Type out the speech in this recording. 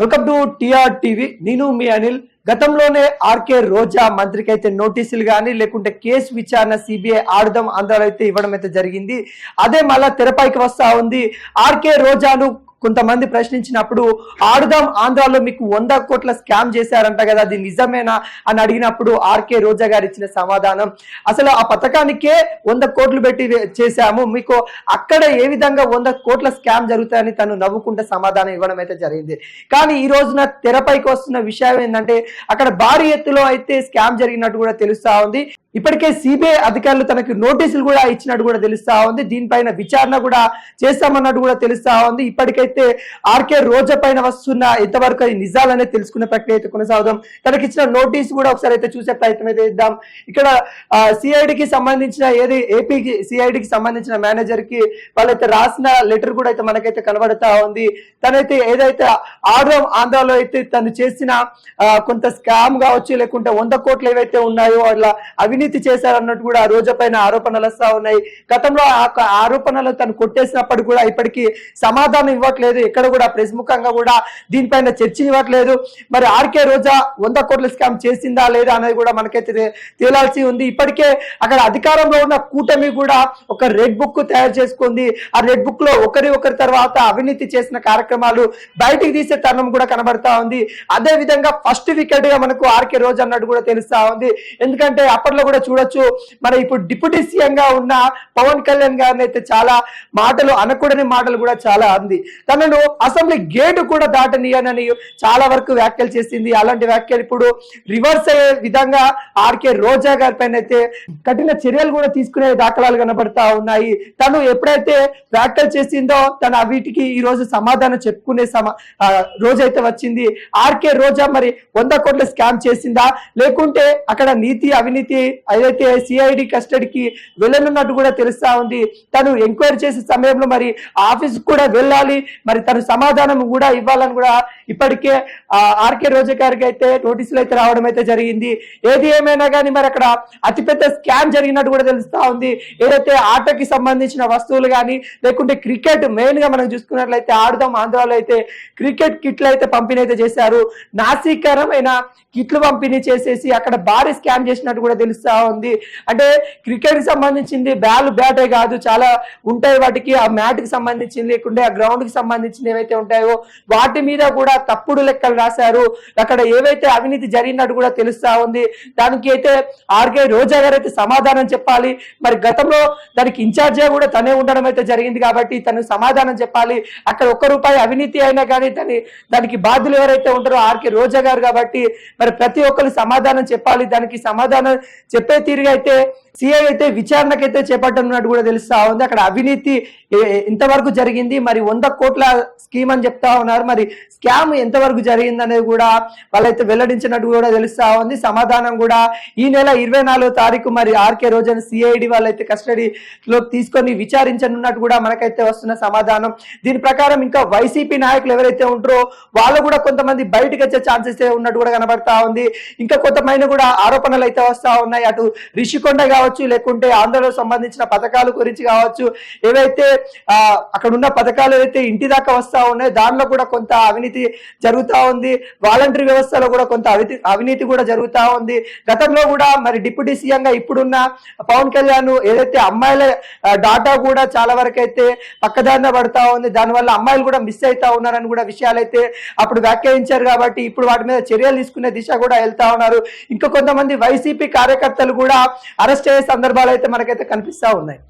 Welcome to TR TV నేను మీ అనిల్. గతంలోనే RK రోజా మంత్రికి అయితే నోటీసులు కానీ లేకుంటే కేసు విచారణ సిబిఐ ఆడుదాం ఆంధ్రాలో అయితే ఇవ్వడం అయితే జరిగింది. అదే మళ్ళా తెరపైకి వస్తా ఉంది. ఆర్కే రోజాను కొంతమంది ప్రశ్నించినప్పుడు ఆడుదాం ఆంధ్రాలో మీకు వంద కోట్ల స్కామ్ చేశారంట కదా అది నిజమేనా అని అడిగినప్పుడు ఆర్కే రోజా గారు ఇచ్చిన సమాధానం. అసలు ఆ పథకానికే వంద కోట్లు పెట్టి చేశాము. మీకు అక్కడ ఏ విధంగా వంద కోట్ల స్కామ్ జరుగుతాయని తను నవ్వుకుంటే సమాధానం ఇవ్వడం అయితే జరిగింది. కానీ ఈ రోజున తెరపైకి వస్తున్న విషయం ఏంటంటే అక్కడ భారీ ఎత్తులో అయితే స్కామ్ జరిగినట్టు కూడా తెలుస్తా ఉంది. ఇప్పటికే సిబిఐ అధికారులు తనకి నోటీసులు కూడా ఇచ్చినట్టు కూడా తెలుస్తా ఉంది. దీనిపైన విచారణ కూడా చేస్తామన్నట్టు కూడా తెలుస్తా ఉంది. ఇప్పటికైతే ఆర్కే రోజా పైన వస్తున్న ఎంతవరకు అది నిజాలనే తెలుసుకునే ప్రక్రియ అయితే కొనసాగుదాం. తనకి ఇచ్చిన నోటీస్ కూడా ఒకసారి అయితే చూసే ప్రయత్నం అయితే ఇద్దాం ఇక్కడ సిఐడికి సంబంధించిన ఏది ఏపీకి సిఐడికి సంబంధించిన మేనేజర్కి వాళ్ళైతే రాసిన లెటర్ కూడా అయితే మనకైతే కనబడతా ఉంది. తనైతే ఏదైతే ఆర్వం ఆంధ్రాలో అయితే తను చేసిన కొంత స్కామ్ కావచ్చు లేకుంటే వంద కోట్లు ఏవైతే ఉన్నాయో అట్లా అవినీతి చేశారన్నట్టు కూడా ఆ రోజు పైన ఆరోపణలు వస్తా ఉన్నాయి. గతంలో ఆ ఆరోపణలు తను కొట్టేసినప్పుడు కూడా ఇప్పటికీ సమాధానం ఇవ్వట్లేదు. ఎక్కడ కూడా ప్రెస్ ముఖంగా కూడా దీనిపైన చర్చ ఇవ్వట్లేదు. మరి ఆర్కే రోజా వంద కోట్ల స్కామ్ చేసిందా లేదా అనేది కూడా మనకైతే తేలాల్సి ఉంది. ఇప్పటికే అక్కడ అధికారంలో ఉన్న కూటమి కూడా ఒక రెడ్ బుక్ తయారు చేసుకుంది. ఆ రెడ్ బుక్లో ఒకరి ఒకరి తర్వాత అవినీతి చేసిన కార్యక్రమాలు బయటికి తీసే తరుణం కూడా కనబడతా ఉంది. అదే విధంగా ఫస్ట్ వికెట్గా మనకు ఆర్కే రోజు అన్నట్టు కూడా తెలుస్తా ఉంది. ఎందుకంటే అప్పట్లో కూడా చూడొచ్చు. మన ఇప్పుడు డిప్యూటీ సీఎం గా ఉన్న పవన్ కళ్యాణ్ గారిని అయితే చాలా మాటలు అనకూడని మాటలు కూడా చాలా అంది. తనను అసెంబ్లీ గేటు కూడా దాటనీయనని చాలా వరకు వ్యాఖ్యలు చేసింది. అలాంటి వ్యాఖ్యలు ఇప్పుడు రివర్స్ అయ్యే విధంగా ఆర్కే రోజా గారి పైన అయితే కఠిన చర్యలు కూడా తీసుకునే దాఖలాలు కనబడతా ఉన్నాయి. తను ఎప్పుడైతే వ్యాఖ్యలు చేసిందో తన వీటికి ఈ రోజు సమాధానం చెప్పుకునే సమా రోజైతే వచ్చింది. ఆర్కే రోజా మరి వంద కోట్ల స్కామ్ చేసిందా? లేకుంటే అక్కడ నీతి అవినీతి ఏదైతే సిఐడి కస్టడీకి వెళ్ళనున్నట్టు కూడా తెలుస్తా ఉంది. తను ఎంక్వైరీ చేసే సమయంలో మరి ఆఫీస్ కూడా వెళ్ళాలి. మరి తను సమాధానం కూడా ఇవ్వాలని కూడా ఇప్పటికే ఆర్కే రోజా గారికి అయితే నోటీసులు అయితే రావడం అయితే జరిగింది. ఏది ఏమైనా కానీ మరి అక్కడ అతిపెద్ద స్కామ్ జరిగినట్టు కూడా తెలుస్తా ఉంది. ఏదైతే ఆటకి సంబంధించిన వస్తువులు కానీ లేకుంటే క్రికెట్ మెయిన్గా మనం చూసుకున్నట్లయితే ఆడుదాం ఆంధ్రాలో అయితే క్రికెట్ కిట్లు అయితే పంపిణీ అయితే చేశారు. నాసీకరమైన కిట్లు పంపిణీ చేసేసి అక్కడ భారీ స్కామ్ చేసినట్టు కూడా తెలుస్తుంది తెలుస్తా ఉంది. అంటే క్రికెట్కి సంబంధించింది బ్యాల్ బ్యాటే కాదు చాలా ఉంటాయి వాటికి. ఆ మ్యాట్కి సంబంధించింది లేకుంటే ఆ గ్రౌండ్కి సంబంధించింది ఏవైతే ఉంటాయో వాటి మీద కూడా తప్పుడు లెక్కలు రాశారు. అక్కడ ఏవైతే అవినీతి జరిగినట్టు కూడా తెలుస్తా ఉంది. దానికి అయితే ఆర్కే రోజా గారు అయితే సమాధానం చెప్పాలి. మరి గతంలో దానికి ఇన్ఛార్జిగా కూడా తనే ఉండడం అయితే జరిగింది కాబట్టి తను సమాధానం చెప్పాలి. అక్కడ ఒక్క రూపాయి అవినీతి అయినా కానీ దాని దానికి బాధ్యులు ఎవరైతే ఉంటారో ఆర్కే రోజా గారు కాబట్టి మరి ప్రతి ఒక్కరు సమాధానం చెప్పాలి. దానికి సమాధానం చెప్పే తీరుగా అయితే సిఐ అయితే విచారణకైతే చేపట్టనున్నట్టు కూడా తెలుస్తా ఉంది. అక్కడ అవినీతి ఇంతవరకు ఎంతవరకు జరిగింది. మరి వంద కోట్ల స్కీమ్ అని చెప్తా ఉన్నారు. మరి స్కామ్ ఎంతవరకు జరిగింది అనేది కూడా వాళ్ళైతే వెల్లడించినట్టు కూడా తెలుస్తా ఉంది. సమాధానం కూడా ఈ నెల ఇరవై నాలుగో తారీఖు మరి ఆర్కే రోజన్ సిఐడి వాళ్ళైతే కస్టడీలో తీసుకొని విచారించనున్నట్టు కూడా మనకైతే వస్తున్న సమాధానం. దీని ప్రకారం ఇంకా వైసీపీ నాయకులు ఎవరైతే ఉంటారో వాళ్ళు కూడా కొంతమంది బయటకు వచ్చే ఛాన్సెస్ ఉన్నట్టు కూడా కనబడతా ఉంది. ఇంకా కొంతమంది కూడా ఆరోపణలు అయితే వస్తా ఉన్నాయి. అటు రిషికొండ కావచ్చు లేకుంటే ఆంధ్రలో సంబంధించిన పథకాల గురించి కావచ్చు ఏవైతే ఆ, అక్కడ ఉన్న పథకాలు ఏవైతే ఇంటి దాకా వస్తా ఉన్నాయో దానిలో కూడా కొంత అవినీతి జరుగుతా ఉంది. వాలంటరీ వ్యవస్థలో కూడా కొంత అవినీతి అవినీతి కూడా జరుగుతా ఉంది. గతంలో కూడా మరి డిప్యూటీ సీఎం గా ఇప్పుడున్న పవన్ కళ్యాణ్ ఏదైతే అమ్మాయిల డాటా కూడా చాలా వరకు అయితే పక్కదారిన పడతా ఉంది. దానివల్ల అమ్మాయిలు కూడా మిస్ అవుతా ఉన్నారని కూడా విషయాలు అయితే అప్పుడు వ్యాఖ్యానించారు కాబట్టి ఇప్పుడు వాటి మీద చర్యలు తీసుకునే దిశ కూడా వెళ్తా ఉన్నారు. ఇంకా కొంతమంది వైసీపీ కార్యకర్తలు కూడా అరెస్ట్ సందర్భాలు అయితే మనకైతే కనిపిస్తా ఉన్నాయి.